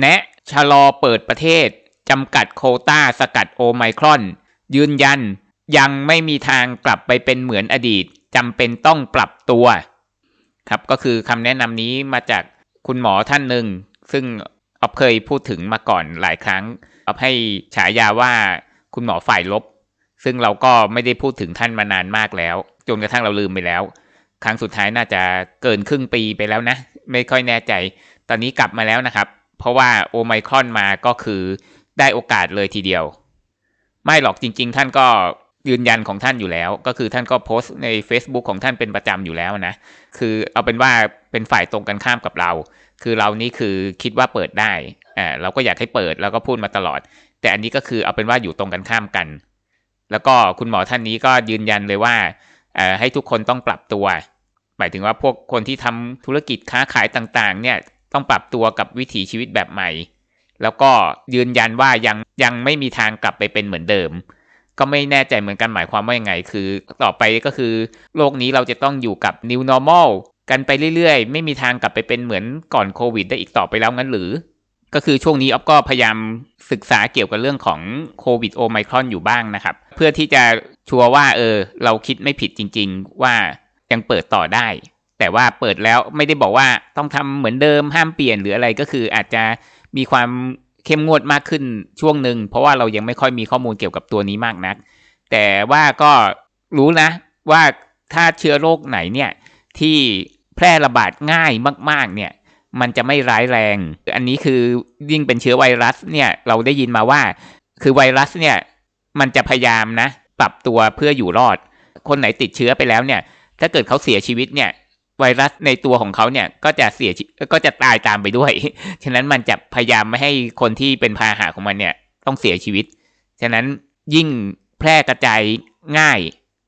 แนะชะลอเปิดประเทศจำกัดโคต้าสกัดโอไมครอน ยืนยันยังไม่มีทางกลับไปเป็นเหมือนอดีตจำเป็นต้องปรับตัว ครับก็คือคำแนะนำนี้มาจากคุณหมอท่านหนึ่ง ซึ่งออฟเคยพูดถึงมาก่อนหลายครั้งออฟให้ฉายาว่าคุณหมอฝ่ายลบ ซึ่งเราก็ไม่ได้พูดถึงท่านมานานมากแล้ว จนกระทั่งเราลืมไปแล้ว ครั้งสุดท้ายน่าจะเกินครึ่งปีไปแล้วนะ ไม่ค่อยแน่ใจ ตอนนี้กลับมาแล้วนะครับ เพราะว่าโอไมครอนมาก็คือได้โอกาสเลยทีเดียว ไม่หรอกจริง ๆ ท่านก็ยืนยันของท่านอยู่แล้ว ก็คือท่านก็โพสต์ใน Facebook ของท่านเป็นประจำอยู่แล้วนะ คือเอาเป็นว่าเป็นฝ่ายตรงกันข้ามกับเรา คือเรานี่คือคิดว่าเปิดได้อ่าเราก็อยากให้เปิดแล้วก็พูดมาตลอด แต่อันนี้ก็คือเอาเป็นว่าอยู่ตรงกันข้ามกัน แล้วก็คุณหมอท่านนี้ก็ยืนยันเลยว่าให้ทุกคนต้องปรับตัว หมายถึงว่าพวกคนที่ทำธุรกิจค้าขายต่างๆ เนี่ย ต้องปรับตัวกับวิถีชีวิตแบบใหม่ แล้วก็ยืนยันว่ายังยังไม่มีทางกลับไปเป็นเหมือนเดิม ก็ไม่แน่ใจเหมือนกันหมายความว่ายังไง คือต่อไปก็คือโลกนี้เราจะต้องอยู่กับ new normal กันไปเรื่อยๆ ไม่มีทางกลับไปเป็นเหมือนก่อนโควิดได้อีกต่อไปแล้วงั้นหรือ ก็คือช่วงนี้ออฟก็พยายามศึกษาเกี่ยวกับเรื่องของโควิดโอไมครอนอยู่บ้างนะครับ เพื่อที่จะชัวร์ว่าเออเราคิดไม่ผิดจริง ๆ ว่ายังเปิดต่อได้ แต่ว่าเปิดแล้วไม่ได้บอกว่าต้องทำเหมือนเดิมห้ามเปลี่ยนหรืออะไรก็คืออาจจะมีความเข้มงวดมากขึ้นช่วงหนึ่งเพราะว่าเรายังไม่ค่อยมีข้อมูลเกี่ยวกับตัวนี้มากนัก แต่ว่าก็รู้นะว่าถ้าเชื้อโรคไหนเนี่ยที่แพร่ระบาดง่ายมาก ๆ เนี่ย มันจะไม่ร้ายแรง อันนี้คือยิ่งเป็นเชื้อไวรัสเนี่ยเราได้ยินมาว่า คือไวรัสเนี่ยมันจะพยายามนะ ปรับตัวเพื่ออยู่รอด คนไหนติดเชื้อไปแล้วเนี่ย ถ้าเกิดเขาเสียชีวิตเนี่ย ไวรัสในตัวของเขาเนี่ยก็จะเสียก็จะตายตามไปด้วย ฉะนั้นมันจะพยายามไม่ให้คนที่เป็นพาหะของมันเนี่ยต้องเสียชีวิต ฉะนั้นยิ่งแพร่กระจายง่าย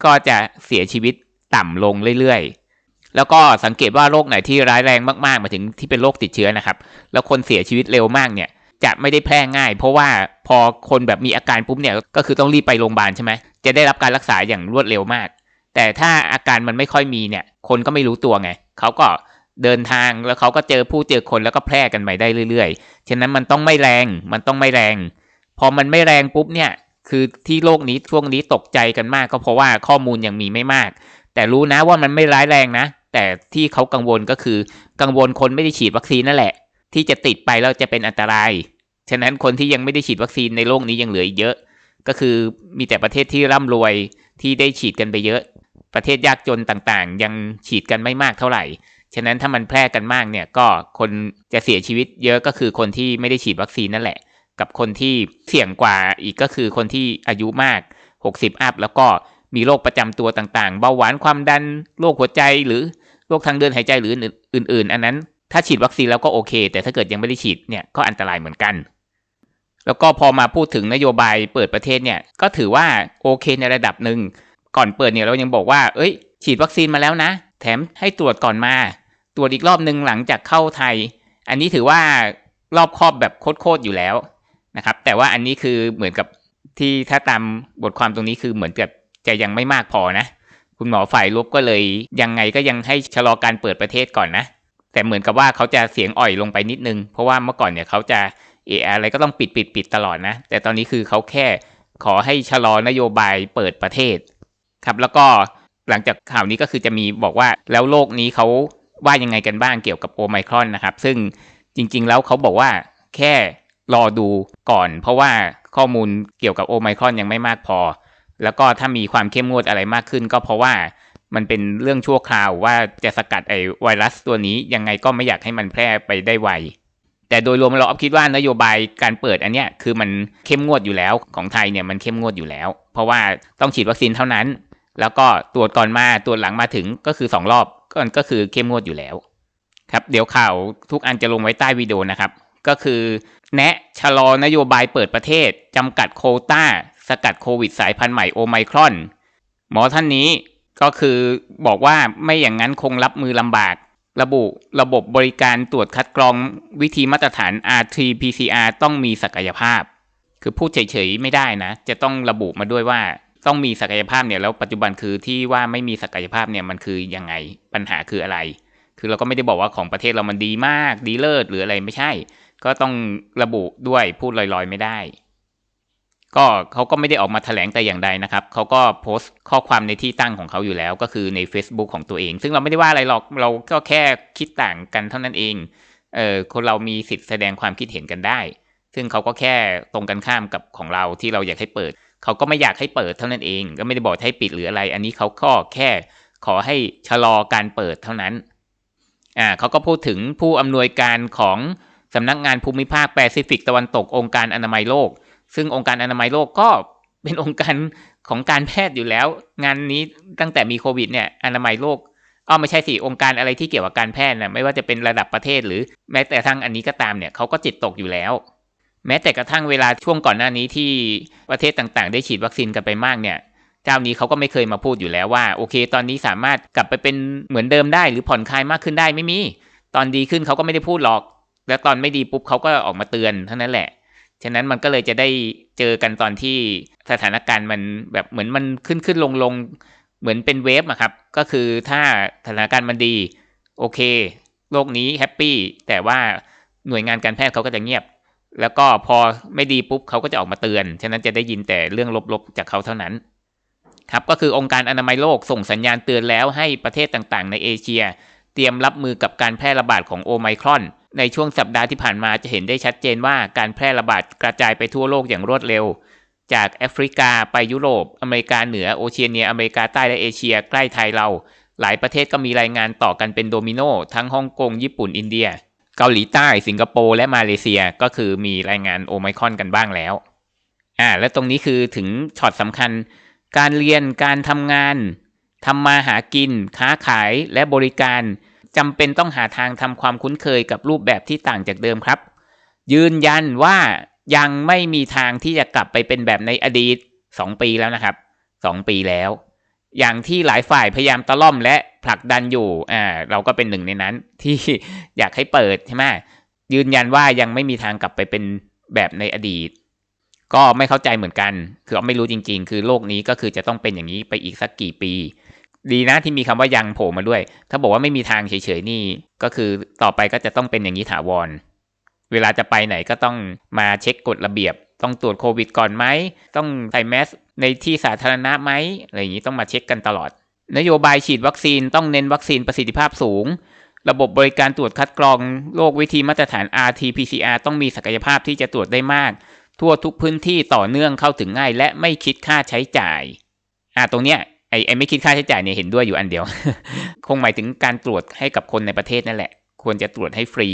ก็จะเสียชีวิตต่ำลงเรื่อยๆ แล้วก็สังเกตว่าโรคไหนที่ร้ายแรงมากๆมาถึงที่เป็นโรคติดเชื้อนะครับ แล้วคนเสียชีวิตเร็วมากเนี่ยจะไม่ได้แพร่ง่าย เพราะว่าพอคนแบบมีอาการปุ๊บเนี่ยก็คือต้องรีบไปโรงพยาบาลใช่ไหมจะได้รับการรักษาอย่างรวดเร็วมาก แต่ถ้าอาการมันไม่ค่อยมีเนี่ย คนก็ไม่รู้ตัวไงเขาก็เดินทางแล้วเขาก็เจอผู้เจอคนแล้วก็แพร่กันไปได้เรื่อยๆ ฉะนั้นมันต้องไม่แรง มันต้องไม่แรง พอมันไม่แรงปุ๊บเนี่ย คือที่โลกนี้ช่วงนี้ตกใจกันมาก ก็เพราะว่าข้อมูลยังมีไม่มาก แต่รู้นะว่ามันไม่ร้ายแรงนะ แต่ที่เขากังวลก็คือกังวลคนไม่ได้ฉีดวัคซีนนั่นแหละ ที่จะติดไปแล้วจะเป็นอันตราย ฉะนั้นคนที่ยังไม่ได้ฉีดวัคซีนในโลกนี้ยังเหลืออีกเยอะ ก็คือมีแต่ประเทศที่ร่ำรวยที่ได้ฉีดกันไปเยอะ ประเทศยากจนต่างๆ ยังฉีดกันไม่มากเท่าไหร่ ฉะนั้นถ้ามันแพร่กันมากเนี่ยก็คนจะเสียชีวิตเยอะก็คือคนที่ไม่ได้ฉีดวัคซีนนั่นแหละ กับคนที่เสี่ยงกว่าอีกก็คือคนที่อายุมาก 60 อัพแล้วก็มีโรคประจำตัวต่างๆ เบาหวานความดันโรคหัวใจหรือโรคทางเดินหายใจหรืออื่น ๆ อันนั้น ถ้าฉีดวัคซีนแล้วก็โอเค แต่ถ้าเกิดยังไม่ได้ฉีดเนี่ยก็อันตรายเหมือนกัน แล้วก็พอมาพูดถึงนโยบายเปิดประเทศเนี่ยก็ถือว่าโอเคในระดับหนึ่ง ก่อนเปิดเนี่ยเรายังบอกว่า เอ้ย ฉีดวัคซีนมาแล้วนะ แถมให้ตรวจก่อนมา ตรวจอีกรอบหนึ่งหลังจากเข้าไทย อันนี้ถือว่ารอบครอบแบบโคตรๆอยู่แล้วนะครับ แต่ว่าอันนี้คือเหมือนกับที่ถ้าตามบทความตรงนี้คือเหมือนกับจะยังไม่มากพอนะ คุณหมอฝ่ายลบก็เลยยังไงก็ยังให้ชะลอการเปิดประเทศก่อนนะ แต่เหมือนกับว่าเขาจะเสียงอ่อยลงไปนิดนึง เพราะว่าเมื่อก่อนเนี่ยเขาจะเอออะไรก็ต้องปิดปิดปิดตลอดนะ แต่ตอนนี้คือเขาแค่ขอให้ชะลอนโยบายเปิดประเทศ ครับแล้วก็หลังจากข่าวนี้ก็คือจะมีบอกว่าแล้วโลกนี้เขาว่ายังไงกันบ้างเกี่ยวกับโอไมครอนนะครับ ซึ่งจริง ๆ แล้วเขาบอกว่าแค่รอดูก่อน เพราะว่าข้อมูลเกี่ยวกับโอไมครอนยังไม่มากพอ แล้วก็ถ้ามีความเข้มงวดอะไรมากขึ้น ก็เพราะว่ามันเป็นเรื่องชั่วคราวว่าจะสกัดไอไวรัสตัวนี้ยังไงก็ไม่อยากให้มันแพร่ไปได้ไวแต่โดยรวมเราคิดว่านโยบายการเปิดอันเนี้ยคือมันเข้มงวดอยู่แล้วของไทยเนี่ยมันเข้มงวดอยู่แล้ว เพราะว่าต้องฉีดวัคซีนเท่านั้น แล้วก็ตรวจก่อนมาตรวจหลังมาถึงก็คือ 2 รอบก็ก็คือเข้มงวดอยู่แล้วครับเดี๋ยวข่าวทุกอันจะลงไว้ใต้วิดีโอนะครับ ก็คือ แนะชะลอนโยบายเปิดประเทศจำกัดโคต้า สกัดโควิดสายพันธุ์ใหม่โอไมครอน หมอท่านนี้ก็คือบอกว่าไม่อย่างนั้นคงรับมือลำบาก ระบุระบบบริการตรวจคัดกรองวิธีมาตรฐาน RT-PCR ต้องมีศักยภาพ คือพูดเฉยๆไม่ได้นะ จะต้องระบุมาด้วยว่า ต้องมีศักยภาพเนี่ยแล้วปัจจุบันคือที่ว่าไม่มีศักยภาพเนี่ยมันคือยังไงปัญหาคืออะไร คือเราก็ไม่ได้บอกว่าของประเทศเรามันดีมากดีเลิศหรืออะไรไม่ใช่ ก็ต้องระบุด้วยพูดลอยๆไม่ได้ ก็เขาก็ไม่ได้ออกมาแถลงแต่อย่างใดนะครับเขาก็โพสต์ข้อความในที่ตั้งของเขาอยู่แล้ว ก็คือใน Facebook ของตัวเอง ซึ่งเราไม่ได้ว่าอะไรหรอกเราก็แค่คิดต่างกันเท่านั้นเองเออคนเรามีสิทธิ์แสดงความคิดเห็นกันได้ ซึ่งเขาก็แค่ตรงกันข้ามกับของเราที่เราอยากให้เปิด เขาก็ไม่อยากให้เปิดเท่านั้นเอง ก็ไม่ได้บอกให้ปิดหรืออะไร อันนี้เขาก็แค่ขอให้ชะลอการเปิดเท่านั้นอ่าเขาก็พูดถึงผู้อำนวยการของสำนักงานภูมิภาคแปซิฟิกตะวันตกองค์การอนามัยโลก ซึ่งองค์การอนามัยโลกก็เป็นองค์การของการแพทย์อยู่แล้ว งานนี้ตั้งแต่มีโควิดเนี่ยอนามัยโลกอ๋อไม่ใช่สิองค์การอะไรที่เกี่ยวกับการแพทย์นะไม่ว่าจะเป็นระดับประเทศหรือแม้แต่ทั้งอันนี้ก็ตามเนี่ยเขาก็จิตตกอยู่แล้ว แม้แต่กระทั่งเวลาช่วงก่อนหน้านี้ที่ประเทศต่างๆ ได้ฉีดวัคซีนกันไปมากเนี่ยเจ้านี้เขาก็ไม่เคยมาพูดอยู่แล้วว่าโอเค ตอนนี้สามารถกลับไปเป็นเหมือนเดิมได้หรือผ่อนคลายมากขึ้นได้ไม่มี ตอนดีขึ้นเขาก็ไม่ได้พูดหรอก แล้วตอนไม่ดีปุ๊บเขาก็ออกมาเตือนเท่านั้นแหละฉะนั้นมันก็เลยจะได้เจอกันตอนที่สถานการณ์มันแบบเหมือนมันขึ้นขึ้นลงลงเหมือนเป็นเวฟอะครับ ก็คือถ้าสถานการณ์มันดี โอเค โลกนี้แฮปปี้แต่ว่าหน่วยงานการแพทย์เขาก็จะเงียบ แล้วก็พอไม่ดีปุ๊บเขาก็จะออกมาเตือน ฉะนั้นจะได้ยินแต่เรื่องลบๆจากเขาเท่านั้น ครับ ก็คือองค์การอนามัยโลกส่งสัญญาณเตือนแล้วให้ประเทศต่างๆ ในเอเชีย เตรียมรับมือกับการแพร่ระบาดของโอไมครอน ในช่วงสัปดาห์ที่ผ่านมาจะเห็นได้ชัดเจนว่าการแพร่ระบาดกระจายไปทั่วโลกอย่างรวดเร็ว จากแอฟริกาไปยุโรป อเมริกาเหนือโอเชียเนียอเมริกาใต้และเอเชีย ใกล้ไทยเรา หลายประเทศก็มีรายงานต่อกันเป็นโดมิโนทั้งฮ่องกงญี่ปุ่นอินเดีย เกาหลีใต้สิงคโปร์และมาเลเซียก็คือมีรายงานโอไมคอนกันบ้างแล้วอ่าและตรงนี้คือถึงช็อตสำคัญ การเรียนการทำงานทำมาหากิน ค้าขายและบริการจำเป็นต้องหาทางทำความคุ้นเคยกับรูปแบบที่ต่างจากเดิมครับ ยืนยันว่ายังไม่มีทางที่จะกลับไปเป็นแบบในอดีตสองปีแล้วนะครับสองปีแล้ว อย่างที่หลายฝ่ายพยายามตะล่อมและผลักดันอยู่อ่าเราก็เป็นหนึ่งในนั้นที่อยากให้เปิดใช่ไหมยืนยันว่ายังไม่มีทางกลับไปเป็นแบบในอดีต ก็ไม่เข้าใจเหมือนกัน คือไม่รู้จริง ๆ คือโลกนี้ก็คือจะต้องเป็นอย่างนี้ไปอีกสักกี่ปี ดีนะที่มีคำว่ายังโผล่มาด้วย ถ้าบอกว่าไม่มีทางเฉยๆนี่ ก็คือต่อไปก็จะต้องเป็นอย่างนี้ถาวร เวลาจะไปไหนก็ต้องมาเช็คกฎระเบียบ ต้องตรวจโควิดก่อนไหม ต้องใส่แมสในที่สาธารณะไหมอะไรอย่างนี้ต้องมาเช็คกันตลอด นโยบายฉีดวัคซีนต้องเน้นวัคซีนประสิทธิภาพสูง ระบบบริการตรวจคัดกรองโรควิธีมาตรฐาน RT-PCR ต้องมีศักยภาพที่จะตรวจได้มาก ทั่วทุกพื้นที่ต่อเนื่องเข้าถึงง่าย และไม่คิดค่าใช้จ่ายอ่าตรงเนี้ยไอ้ไอ้ไม่คิดค่าใช้จ่ายเนี่ยเห็นด้วยอยู่อันเดียว คงหมายถึงการตรวจให้กับคนในประเทศนั่นแหละ ควรจะตรวจให้ฟรี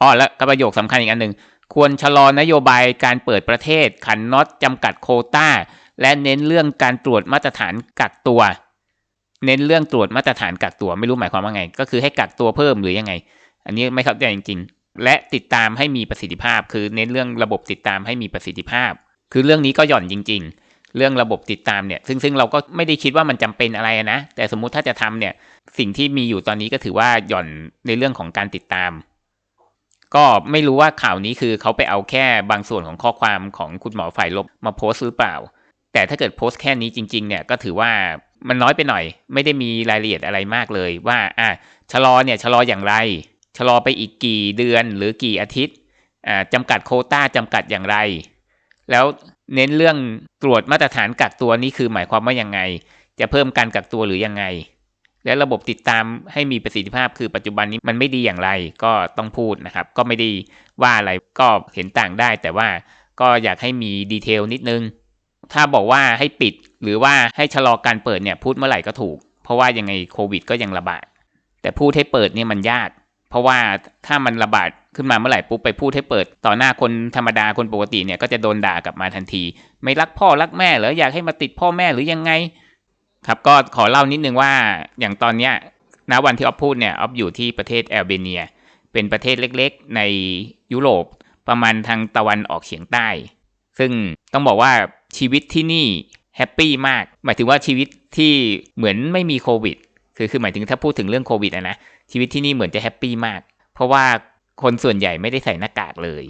อ๋อแล้วประโยคสำคัญอีกอันหนึ่ง ควรชะลอนโยบายการเปิดประเทศขันน็อตจำกัดโคตาและเน้นเรื่องการตรวจมาตรฐานกักตัว เน้นเรื่องตรวจมาตรฐานกักตัวไม่รู้หมายความว่าไง ก็คือให้กักตัวเพิ่มหรือยังไง อันนี้ไม่เข้าใจจริง ๆ และติดตามให้มีประสิทธิภาพ คือเน้นเรื่องระบบติดตามให้มีประสิทธิภาพ คือเรื่องนี้ก็หย่อนจริง ๆเรื่องระบบติดตามเนี่ย ซึ่งซึ่งเราก็ไม่ได้คิดว่ามันจำเป็นอะไรนะ แต่สมมุติถ้าจะทำเนี่ย สิ่งที่มีอยู่ตอนนี้ก็ถือว่าหย่อนในเรื่องของการติดตาม ก็ไม่รู้ว่าข่าวนี้คือเขาไปเอาแค่บางส่วนของข้อความของคุณหมอฝ่ายลบมาโพสต์หรือเปล่า แต่ถ้าเกิดโพสต์แค่นี้จริง ๆ เนี่ยก็ถือว่ามันน้อยไปหน่อย ไม่ได้มีรายละเอียดอะไรมากเลยว่าอะชะลอเนี่ยชะลออย่างไร ชะลอไปอีกกี่เดือนหรือกี่อาทิตย์อ่าจำกัดโคต้าจำกัดอย่างไร แล้วเน้นเรื่องตรวจมาตรฐานกักตัวนี่คือหมายความว่ายังไง จะเพิ่มการกักตัวหรือยังไง และระบบติดตามให้มีประสิทธิภาพคือปัจจุบันนี้มันไม่ดีอย่างไรก็ต้องพูดนะครับ ก็ไม่ได้ว่าอะไรก็เห็นต่างได้ แต่ว่าก็อยากให้มีดีเทลนิดนึง ถ้าบอกว่าให้ปิดหรือว่าให้ชะลอการเปิดเนี่ยพูดเมื่อไหร่ก็ถูก เพราะว่ายังไงโควิด ก็ยังระบาด แต่พูดให้เปิดเนี่ยมันยาก เพราะว่าถ้ามันระบาดขึ้นมาเมื่อไหร่ปุ๊บไปพูดให้เปิด ต่อหน้าคนธรรมดาคนปกติเนี่ยก็จะโดนด่ากลับมาทันที ไม่รักพ่อรักแม่หรืออยากให้มาติดพ่อแม่หรือยังไง ครับก็ขอเล่านิดนึงว่าอย่างตอนเนี้ยณวันที่ออฟพูดเนี่ยออฟอยู่ที่ประเทศแอลเบเนีย เป็นประเทศเล็กๆ ในยุโรปประมาณทางตะวันออกเฉียงใต้ ซึ่งต้องบอกว่าชีวิตที่นี่แฮปปี้มาก หมายถึงว่าชีวิตที่เหมือนไม่มีโควิด คือคือหมายถึงถ้าพูดถึงเรื่องโควิดนะนะชีวิตที่นี่เหมือนจะแฮปปี้มาก เพราะว่าคนส่วนใหญ่ไม่ได้ใส่หน้ากากเลย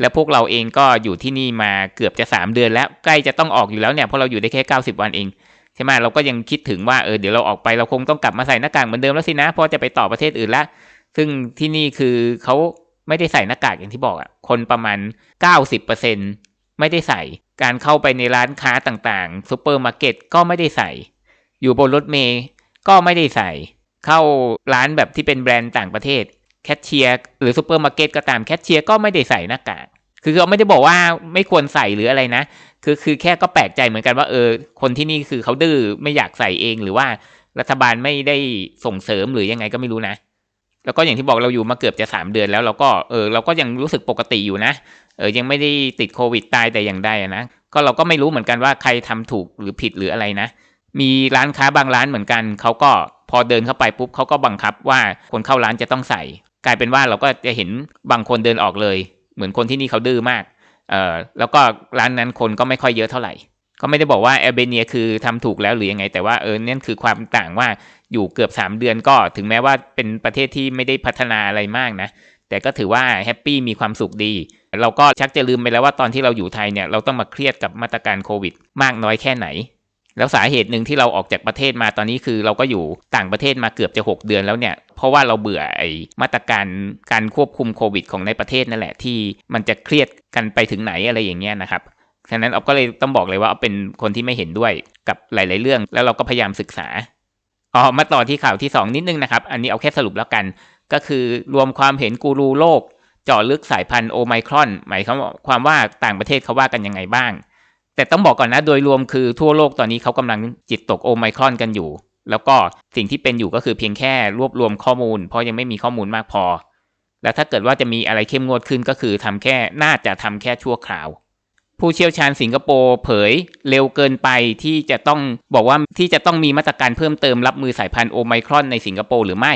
และพวกเราเองก็อยู่ที่นี่มาเกือบจะ 3 เดือนแล้วใกล้จะต้องออกอยู่แล้วเนี่ยเพราะเราอยู่ได้แค่ 90 วันเอง ใช่ไหมเราก็ยังคิดถึงว่าเออเดี๋ยวเราออกไปเราคงต้องกลับมาใส่หน้ากากเหมือนเดิมแล้วสินะเพราะจะไปต่อประเทศอื่นละซึ่งที่นี่คือเขาไม่ได้ใส่หน้ากากอย่างที่บอกอะคนประมาณ 90%ไม่ได้ใส่ การเข้าไปในร้านค้าต่างๆซูเปอร์มาร์เก็ตก็ไม่ได้ใส่ อยู่บนรถเมย์ก็ไม่ได้ใส่ เข้าร้านแบบที่เป็นแบรนด์ต่างประเทศ แคชเชียร์หรือซูเปอร์มาร์เก็ตก็ตามแคชเชียร์ก็ไม่ได้ใส่หน้ากาก คือเขาไม่ได้บอกว่าไม่ควรใส่หรืออะไรนะ คือคือแค่ก็แปลกใจเหมือนกันว่าเออ คนที่นี่คือเขาดื้อไม่อยากใส่เองหรือว่ารัฐบาลไม่ได้ส่งเสริมหรือยังไงก็ไม่รู้นะ แล้วก็อย่างที่บอกเราอยู่มาเกือบจะสามเดือนแล้วเราก็เออเราก็ยังรู้สึกปกติอยู่นะ เออยังไม่ได้ติดโควิดตายแต่อย่างใดนะ ก็เราก็ไม่รู้เหมือนกันว่าใครทำถูกหรือผิดหรืออะไรนะ มีร้านค้าบางร้านเหมือนกันเขาก็พอเดินเข้าไปปุ๊บเขาก็บังคับว่าคนเข้าร้านจะต้องใส่ กลายเป็นว่าเราก็จะเห็นบางคนเดินออกเลย เหมือนคนที่นี่เขาดื้อมากเอ่อแล้วก็ร้านนั้นคนก็ไม่ค่อยเยอะเท่าไหร่ ก็ไม่ได้บอกว่าแอลเบเนียคือทำถูกแล้วหรือยังไง แต่ว่าเออนั่นคือความต่างว่าอยู่เกือบ 3 เดือนก็ถึงแม้ว่าเป็นประเทศที่ไม่ได้พัฒนาอะไรมากนะ แต่ก็ถือว่าแฮปปี้มีความสุขดี เราก็ชักจะลืมไปแล้วว่าตอนที่เราอยู่ไทยเนี่ยเราต้องมาเครียดกับมาตรการโควิด มากน้อยแค่ไหน แล้วสาเหตุหนึ่งที่เราออกจากประเทศมาตอนนี้คือเราก็อยู่ต่างประเทศมาเกือบจะ 6 เดือนแล้วเนี่ย เพราะว่าเราเบื่อไอ้มาตรการการควบคุมโควิดของในประเทศนั่นแหละที่มันจะเครียดกันไปถึงไหนอะไรอย่างเงี้ยนะครับฉะนั้นเอาก็เลยต้องบอกเลยว่าเอาเป็นคนที่ไม่เห็นด้วยกับหลาย ๆ เรื่อง แล้วเราก็พยายามศึกษาอ๋อมาต่อที่ข่าวที่ 2 นิดนึงนะครับ อันนี้เอาแค่สรุปแล้วกัน ก็คือรวมความเห็นกูรูโลกเจาะลึกสายพันธุ์โอไมครอน หมายความว่าต่างประเทศเขาว่ากันยังไงบ้าง แต่ต้องบอกก่อนนะโดยรวมคือทั่วโลกตอนนี้เขากำลังจิตตกโอไมครอนกันอยู่ แล้วก็สิ่งที่เป็นอยู่ก็คือเพียงแค่รวบรวมข้อมูล เพราะยังไม่มีข้อมูลมากพอ แล้วถ้าเกิดว่าจะมีอะไรเข้มงวดขึ้นก็คือทำแค่น่าจะทำแค่ชั่วคราว ผู้เชี่ยวชาญสิงคโปร์เผยเร็วเกินไปที่จะต้องบอกว่าที่จะต้องมีมาตรการเพิ่มเติมรับมือสายพันธุ์โอไมครอนในสิงคโปร์หรือไม่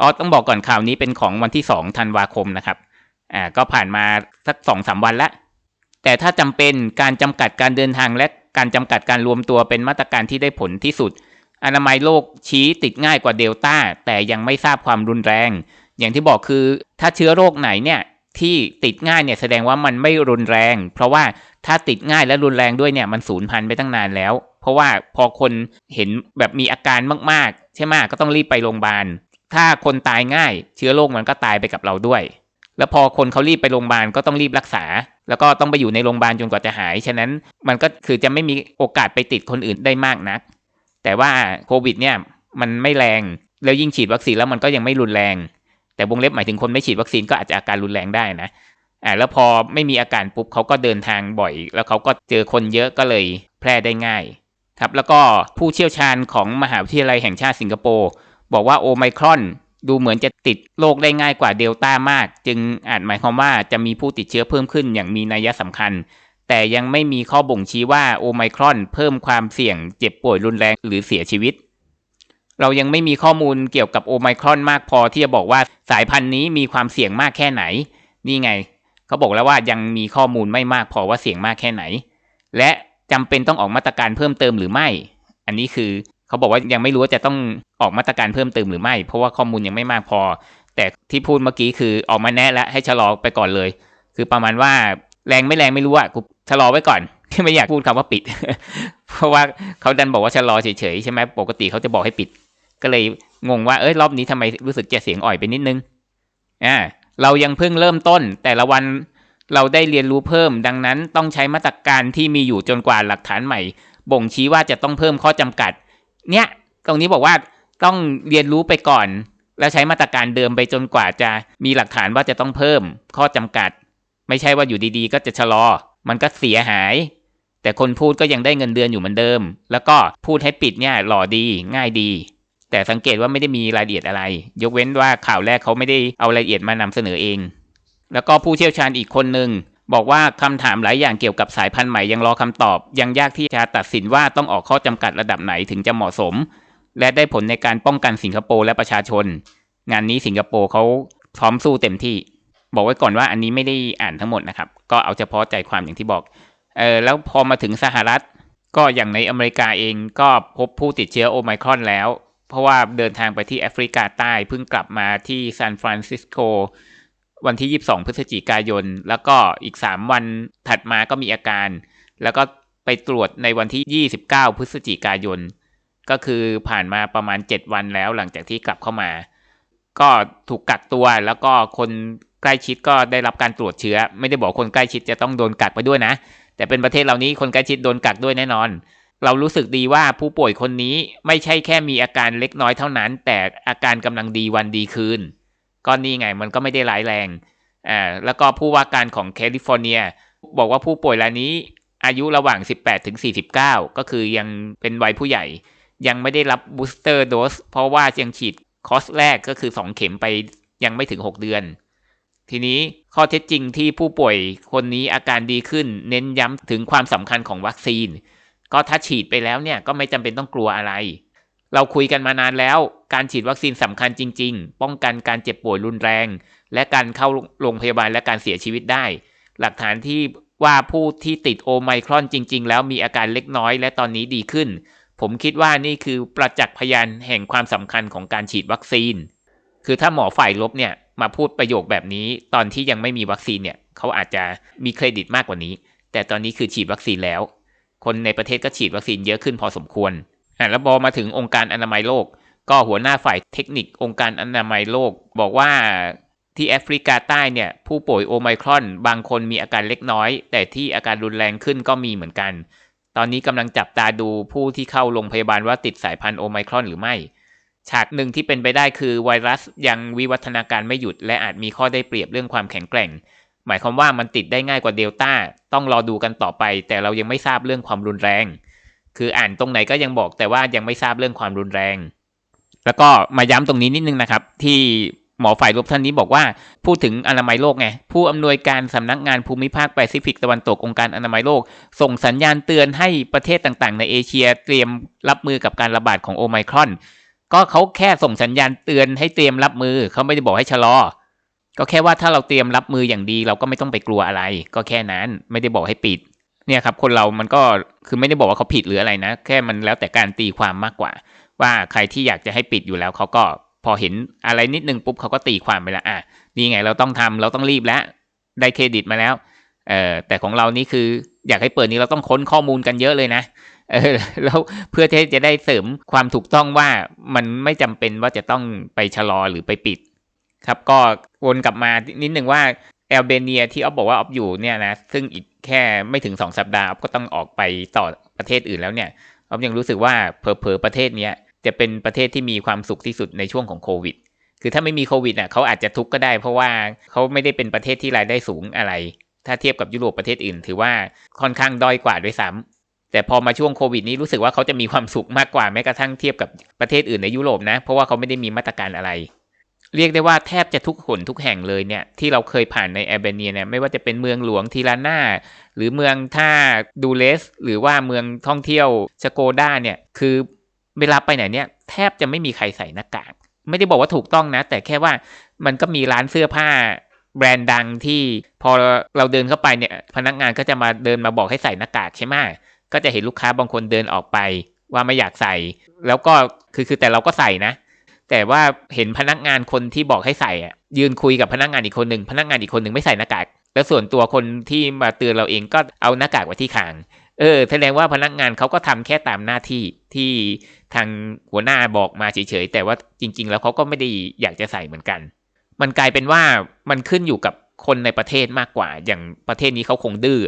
อ๋อต้องบอกก่อนข่าวนี้เป็นของวันที่2ธันวาคมนะครับอ่าก็ผ่านมาสักสองสาวันละ แต่ถ้าจำเป็นการจำกัดการเดินทางและการจำกัดการรวมตัวเป็นมาตรการที่ได้ผลที่สุด อนามัยโลกชี้ติดง่ายกว่าเดลต้า แต่ยังไม่ทราบความรุนแรง อย่างที่บอกคือ ถ้าเชื้อโรคไหนเนี่ยที่ติดง่ายเนี่ยแสดงว่ามันไม่รุนแรง เพราะว่าถ้าติดง่ายและรุนแรงด้วยเนี่ยมันสูญพันธุ์ไปตั้งนานแล้ว เพราะว่าพอคนเห็นแบบมีอาการมากๆ ใช่ไหมก็ต้องรีบไปโรงพยาบาล ถ้าคนตายง่าย เชื้อโรคมันก็ตายไปกับเราด้วย แล้วพอคนเขารีบไปโรงพยาบาลก็ต้องรีบรักษา แล้วก็ต้องไปอยู่ในโรงพยาบาลจนกว่าจะหาย ฉะนั้นมันก็คือจะไม่มีโอกาสไปติดคนอื่นได้มากนัก แต่ว่าโควิดเนี่ยมันไม่แรง แล้วยิ่งฉีดวัคซีนแล้วมันก็ยังไม่รุนแรง แต่วงเล็บหมายถึงคนไม่ฉีดวัคซีนก็อาจจะอาการรุนแรงได้นะอ่าแล้วพอไม่มีอาการปุ๊บเขาก็เดินทางบ่อย แล้วเขาก็เจอคนเยอะก็เลยแพร่ได้ง่ายครับแล้วก็ผู้เชี่ยวชาญของมหาวิทยาลัยแห่งชาติสิงคโปร์บอกว่าโอไมครอน ดูเหมือนจะติดโรคได้ง่ายกว่าเดลต้ามาก จึงอาจหมายความว่าจะมีผู้ติดเชื้อเพิ่มขึ้นอย่างมีนัยสำคัญ แต่ยังไม่มีข้อบ่งชี้ว่าโอไมครอนเพิ่มความเสี่ยงเจ็บป่วยรุนแรงหรือเสียชีวิต เรายังไม่มีข้อมูลเกี่ยวกับโอไมครอนมากพอที่จะบอกว่าสายพันธุ์นี้มีความเสี่ยงมากแค่ไหน นี่ไง เขาบอกแล้วว่ายังมีข้อมูลไม่มากพอว่าเสี่ยงมากแค่ไหน และจำเป็นต้องออกมาตรการเพิ่มเติมหรือไม่ อันนี้คือ เขาบอกว่ายังไม่รู้ว่าจะต้องออกมาตรการเพิ่มเติมหรือไม่ เพราะว่าข้อมูลยังไม่มากพอ แต่ที่พูดเมื่อกี้คือออกมาแนะและให้ชะลอไปก่อนเลย คือประมาณว่าแรงไม่แรงไม่รู้อะกูชะลอไว้ก่อนที่ไม่อยากพูดคำว่าปิด เพราะว่าเขาดันบอกว่าชะลอเฉยๆใช่ไหมปกติเขาจะบอกให้ปิด ก็เลยงงว่าเอ้ยรอบนี้ทำไมรู้สึกจะเสียงอ่อยไปนิดนึงอ่าเรายังเพิ่งเริ่มต้น แต่ละวันเราได้เรียนรู้เพิ่ม ดังนั้นต้องใช้มาตรการที่มีอยู่จนกว่าหลักฐานใหม่ บ่งชี้ว่าจะต้องเพิ่มข้อจำกัด เนี่ยตรงนี้บอกว่าต้องเรียนรู้ไปก่อน แล้วใช้มาตรการเดิมไปจนกว่าจะมีหลักฐานว่าจะต้องเพิ่มข้อจำกัด ไม่ใช่ว่าอยู่ดีๆ ก็จะชะลอ มันก็เสียหาย แต่คนพูดก็ยังได้เงินเดือนอยู่เหมือนเดิม แล้วก็พูดให้ปิดเนี่ยหล่อดีง่ายดี แต่สังเกตว่าไม่ได้มีรายละเอียดอะไร ยกเว้นว่าข่าวแรกเขาไม่ได้เอารายละเอียดมานำเสนอเอง แล้วก็ผู้เชี่ยวชาญอีกคนหนึ่ง บอกว่าคำถามหลายอย่างเกี่ยวกับสายพันธุ์ใหม่ยังรอคำตอบ ยังยากที่จะตัดสินว่าต้องออกข้อจำกัดระดับไหนถึงจะเหมาะสม และได้ผลในการป้องกันสิงคโปร์และประชาชน งานนี้สิงคโปร์เขาพร้อมสู้เต็มที่ บอกไว้ก่อนว่าอันนี้ไม่ได้อ่านทั้งหมดนะครับ ก็เอาเฉพาะใจความอย่างที่บอกเออแล้วพอมาถึงสหรัฐ ก็อย่างในอเมริกาเองก็พบผู้ติดเชื้อโอไมครอนแล้ว เพราะว่าเดินทางไปที่แอฟริกาใต้เพิ่งกลับมาที่ซานฟรานซิสโก วันที่ 22 พฤศจิกายน แล้วก็อีก 3 วันถัดมาก็มีอาการ แล้วก็ไปตรวจในวันที่ 29 พฤศจิกายน ก็คือผ่านมาประมาณ 7 วันแล้วหลังจากที่กลับเข้ามา ก็ถูกกักตัวแล้วก็คนใกล้ชิดก็ได้รับการตรวจเชื้อ ไม่ได้บอกคนใกล้ชิดจะต้องโดนกักไปด้วยนะ แต่เป็นประเทศเหล่านี้คนใกล้ชิดโดนกักด้วยแน่นอน เรารู้สึกดีว่าผู้ป่วยคนนี้ไม่ใช่แค่มีอาการเล็กน้อยเท่านั้น แต่อาการกำลังดีวันดีคืน ก็นี่ไงมันก็ไม่ได้ร้ายแรงอ่าแล้วก็ผู้ว่าการของแคลิฟอร์เนีย บอกว่าผู้ป่วยรายนี้อายุระหว่าง 18ถึง49 ก็คือยังเป็นวัยผู้ใหญ่ ยังไม่ได้รับบูสเตอร์โดสเพราะว่ายังฉีดคอสแรกก็คือ 2 เข็มไปยังไม่ถึง 6 เดือน ทีนี้ข้อเท็จจริงที่ผู้ป่วยคนนี้อาการดีขึ้น เน้นย้ำถึงความสำคัญของวัคซีน ก็ถ้าฉีดไปแล้วเนี่ยก็ไม่จำเป็นต้องกลัวอะไร เราคุยกันมานานแล้ว การฉีดวัคซีนสำคัญจริง ๆ ป้องกันการเจ็บป่วยรุนแรง และการเข้าโรงพยาบาลและการเสียชีวิตได้ หลักฐานที่ว่าผู้ที่ติดโอไมครอนจริง ๆ แล้วมีอาการเล็กน้อยและตอนนี้ดีขึ้น ผมคิดว่านี่คือประจักษ์พยานแห่งความสำคัญของการฉีดวัคซีน คือถ้าหมอฝ่ายลบเนี่ยมาพูดประโยคแบบนี้ ตอนที่ยังไม่มีวัคซีนเนี่ยเขาอาจจะมีเครดิตมากกว่านี้ แต่ตอนนี้คือฉีดวัคซีนแล้ว คนในประเทศก็ฉีดวัคซีนเยอะขึ้นพอสมควรอะแล้วพอมาถึงองค์การอนามัยโลก ก็หัวหน้าฝ่ายเทคนิคองค์การอนามัยโลก บอกว่าที่แอฟริกาใต้เนี่ยผู้ป่วยโอไมครอน บางคนมีอาการเล็กน้อย แต่ที่อาการรุนแรงขึ้นก็มีเหมือนกัน ตอนนี้กำลังจับตาดูผู้ที่เข้าโรงพยาบาลว่าติดสายพันธุ์โอไมครอนหรือไม่ ฉากหนึ่งที่เป็นไปได้คือไวรัสยังวิวัฒนาการไม่หยุด และอาจมีข้อได้เปรียบเรื่องความแข็งแกร่ง หมายความว่ามันติดได้ง่ายกว่าเดลต้าต้องรอดูกันต่อไป แต่เรายังไม่ทราบเรื่องความรุนแรง คืออ่านตรงไหนก็ยังบอกแต่ว่ายังไม่ทราบเรื่องความรุนแรง แล้วก็มาย้ำตรงนี้นิดนึงนะครับ ที่หมอฝ่ายลบท่านนี้บอกว่าพูดถึงอนามัยโลกไงผู้อำนวยการสำนักงานภูมิภาคแปซิฟิกตะวันตกองค์การอนามัยโลก ส่งสัญญาณเตือนให้ประเทศต่างๆ ในเอเชียเตรียมรับมือกับการระบาดของโอไมครอน ก็เขาแค่ส่งสัญญาณเตือนให้เตรียมรับมือเขาไม่ได้บอกให้ชะลอ ก็แค่ว่าถ้าเราเตรียมรับมืออย่างดี เราก็ไม่ต้องไปกลัวอะไร ก็แค่นั้นไม่ได้บอกให้ปิดเนี่ยครับคนเรามันก็คือไม่ได้บอกว่าเขาผิดหรืออะไรนะ แค่มันแล้วแต่การตีความมากกว่า ว่าใครที่อยากจะให้ปิดอยู่แล้วเขาก็พอเห็นอะไรนิดนึงปุ๊บเขาก็ตีความไปแล้วอะนี่ไงเราต้องทำเราต้องรีบแล้วได้เครดิตมาแล้วเออแต่ของเรานี่คืออยากให้เปิดนี้เราต้องค้นข้อมูลกันเยอะเลยนะเออแล้วเพื่อที่จะได้เสริมความถูกต้องว่ามันไม่จำเป็นว่าจะต้องไปชะลอหรือไปปิด ครับก็วนกลับมานิดนึงว่าแอลเบเนียที่ออฟบอกว่าออฟอยู่เนี่ยนะซึ่งอีกแค่ไม่ถึง 2 สัปดาห์ออฟก็ต้องออกไปต่อประเทศอื่นแล้วเนี่ยออฟยังรู้สึกว่าเพอเพอประเทศเนี้ย จะเป็นประเทศที่มีความสุขที่สุดในช่วงของโควิด คือถ้าไม่มีโควิดอะเขาอาจจะทุกข์ก็ได้ เพราะว่าเขาไม่ได้เป็นประเทศที่รายได้สูงอะไร ถ้าเทียบกับยุโรปประเทศอื่น ถือว่าค่อนข้างด้อยกว่าด้วยซ้ำแต่พอมาช่วงโควิดนี้รู้สึกว่าเขาจะมีความสุขมากกว่าแม้กระทั่งเทียบกับประเทศอื่นในยุโรปนะ เพราะว่าเขาไม่ได้มีมาตรการอะไร เรียกได้ว่าแทบจะทุกหนทุกแห่งเลยเนี่ยที่เราเคยผ่านในแอลเบเนียเนี่ยไม่ว่าจะเป็นเมืองหลวงทีลาน่าหรือเมืองท่าดูเลส หรือว่าเมืองท่องเที่ยวสโกด้าเนี่ยคือ เวลาไปไหนเนี่ยแทบจะไม่มีใครใส่หน้ากาก ไม่ได้บอกว่าถูกต้องนะ แต่แค่ว่ามันก็มีร้านเสื้อผ้าแบรนด์ดังที่พอเราเดินเข้าไปเนี่ยพนักงานก็จะมาเดินมาบอกให้ใส่หน้ากากใช่ไหมก็จะเห็นลูกค้าบางคนเดินออกไป ว่าไม่อยากใส่ แล้วก็คือคือแต่เราก็ใส่นะ แต่ว่าเห็นพนักงานคนที่บอกให้ใส่อะยืนคุยกับพนักงานอีกคนหนึ่งพนักงานอีกคนหนึ่งไม่ใส่หน้ากาก แล้วส่วนตัวคนที่มาเตือนเราเองก็เอาหน้ากากไว้ที่คาง เออแสดงว่าพนักงานเขาก็ทำแค่ตามหน้าที่ที่ทางหัวหน้าบอกมาเฉยๆแต่ว่าจริง ๆ แล้วเขาก็ไม่ได้อยากจะใส่เหมือนกัน มันกลายเป็นว่ามันขึ้นอยู่กับคนในประเทศมากกว่า อย่างประเทศนี้เขาคงดื้อ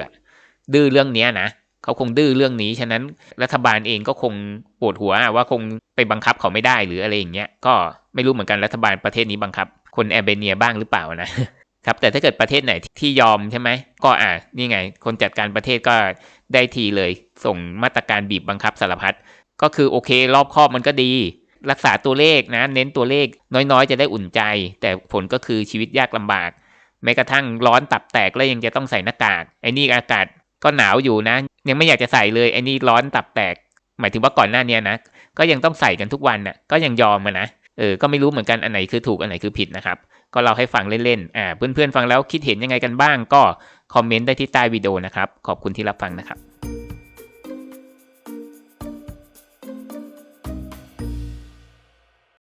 ดื้อเรื่องเนี้ยนะเขาคงดื้อเรื่องนี้ฉะนั้นรัฐบาลเองก็คงปวดหัวว่าคงไปบังคับเขาไม่ได้หรืออะไรอย่างเงี้ยก็ไม่รู้เหมือนกันรัฐบาลประเทศนี้บังคับ คนแอร์เบเนียบ้างหรือเปล่านะครับแต่ถ้าเกิดประเทศไหนที่ยอมใช่ไหมก็อะนี่ไง คนจัดการประเทศก็ ได้ทีเลย ส่งมาตรการบีบบังคับสารพัดก็คือโอเค รอบครอบมันก็ดี รักษาตัวเลขนะ เน้นตัวเลขน้อยๆ จะได้อุ่นใจ แต่ผลก็คือชีวิตยากลำบาก แม้กระทั่งร้อนตับแตกแล้วยังจะต้องใส่หน้ากากไอ้นี่อากาศก็หนาวอยู่นะ ยังไม่อยากจะใส่เลยไอ้นี่ร้อนตับแตก หมายถึงว่าก่อนหน้านี้นะก็ยังต้องใส่กันทุกวันน่ะก็ยังยอมมานะเออก็ไม่รู้เหมือนกันอันไหนคือถูกอันไหนคือผิดนะครับ ก็เราให้ฟังเล่นๆอ่าเพื่อนๆฟังแล้วคิดเห็นยังไงกันบ้างก็ คอมเมนต์ได้ที่ใต้วิดีโอนะครับ ขอบคุณที่รับฟังนะครับ